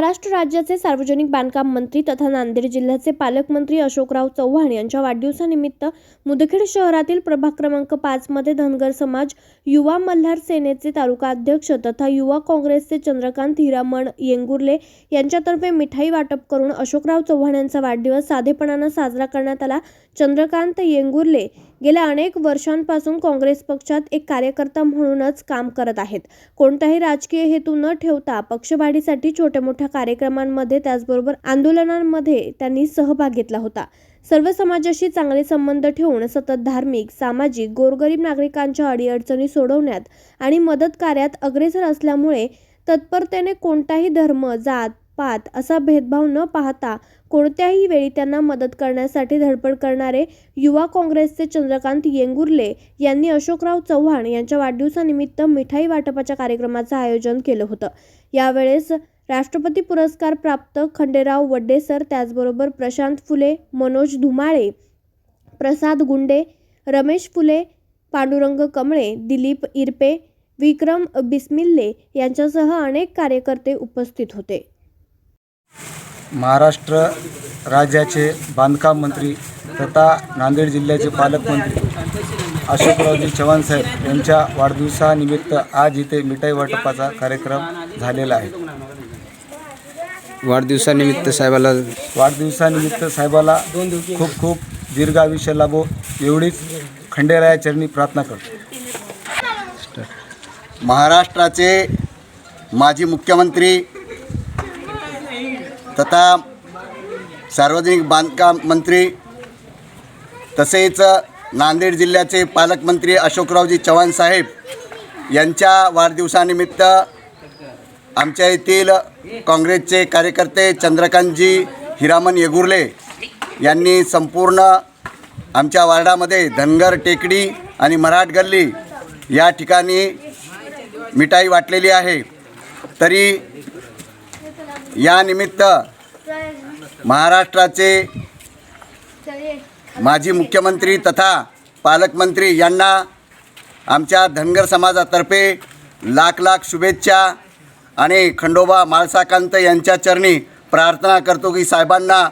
महाराष्ट्र राज्याचे सार्वजनिक बांधकाम मंत्री तथा नांदेड जिल्ह्याचे पालकमंत्री अशोकराव चव्हाण यांच्या वाढदिवसानिमित्त मुदखेड शहरातील प्रभाग क्रमांक पाचमध्ये धनगर समाज युवा मल्हार सेनेचे तालुका अध्यक्ष तथा युवा काँग्रेसचे चंद्रकांत हिरामण येंगुर्ले यांच्यातर्फे मिठाई वाटप करून अशोकराव चव्हाण यांचा वाढदिवस साधेपणानं साजरा करण्यात आला. चंद्रकांत येंगुर्ले गेल्या अनेक वर्षांपासून काँग्रेस पक्षात एक कार्यकर्ता म्हणूनच काम करत आहेत. कोणताही राजकीय हेतू न ठेवता पक्षवाढीसाठी छोट्या मोठ्या कार्यक्रमांमध्ये त्याचबरोबर आंदोलनांमध्ये त्यांनी सहभाग घेतला होता. सर्व समाजाशी चांगले संबंध ठेवून सतत धार्मिक सामाजिक गोरगरीब नागरिकांच्या अडीअडचणी सोडवण्यात आणि मदत कार्यात अग्रेसर असल्यामुळे तत्परतेने कोणताही धर्म जात पात असा भेदभाव न पाहता कोणत्याही वेळी त्यांना मदत करण्यासाठी धडपड करणारे युवा काँग्रेसचे चंद्रकांत येंगुर्ले यांनी अशोकराव चव्हाण यांच्या वाढदिवसानिमित्त मिठाई वाटपाच्या कार्यक्रमाचं आयोजन केलं होतं. यावेळेस राष्ट्रपती पुरस्कार प्राप्त खंडेराव वड्डेसर त्याचबरोबर प्रशांत फुले मनोज धुमाळे प्रसाद गुंडे रमेश फुले पांडुरंग कमळे दिलीप इरपे विक्रम बिस्मिल्ले यांच्यासह अनेक कार्यकर्ते उपस्थित होते. महाराष्ट्र राज्याचे बांधकाम मंत्री तथा नांदेड जिल्ह्याचे पालकमंत्री अशोकरावजी चव्हाण साहेब यांच्या वाढदिवसानिमित्त आज इथे मिठाई वाटपाचा कार्यक्रम झालेला आहे. वाढदिवसानिमित्त साहेबाला वाढदिवसानिमित्त साहेबाला खूप खूप दीर्घ आयुष्य लाभो. एवढीच खंडेराया चरणी प्रार्थना करतो. महाराष्ट्राचे माजी मुख्यमंत्री तथा सार्वजनिक बांधकाम मंत्री तसेच नांदेड जिल्ह्याचे पालकमंत्री अशोकरावजी चव्हाण साहेब यांच्या वाढदिवसानिमित्त आमच्या येथील काँग्रेसचे कार्यकर्ते चंद्रकांतजी हिरामन येगुर्ले यांनी संपूर्ण आमच्या वार्डामध्ये धनगर टेकडी आणि मराठ गल्ली या ठिकाणी मिठाई वाटलेली आहे. तरी यानिमित्त महाराष्ट्राचे माजी मुख्यमंत्री तथा पालकमंत्री यांना आमच्या धनगर समाजातर्फे लाख लाख शुभेच्छा आणि खंडोबा माळसाकांत यांच्या चरणी प्रार्थना करतो की साहेबांना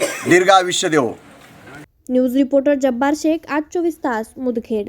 दीर्घ आयुष्य देव. न्यूज रिपोर्टर जब्बार शेख आज चोवीस तास मुदखेड.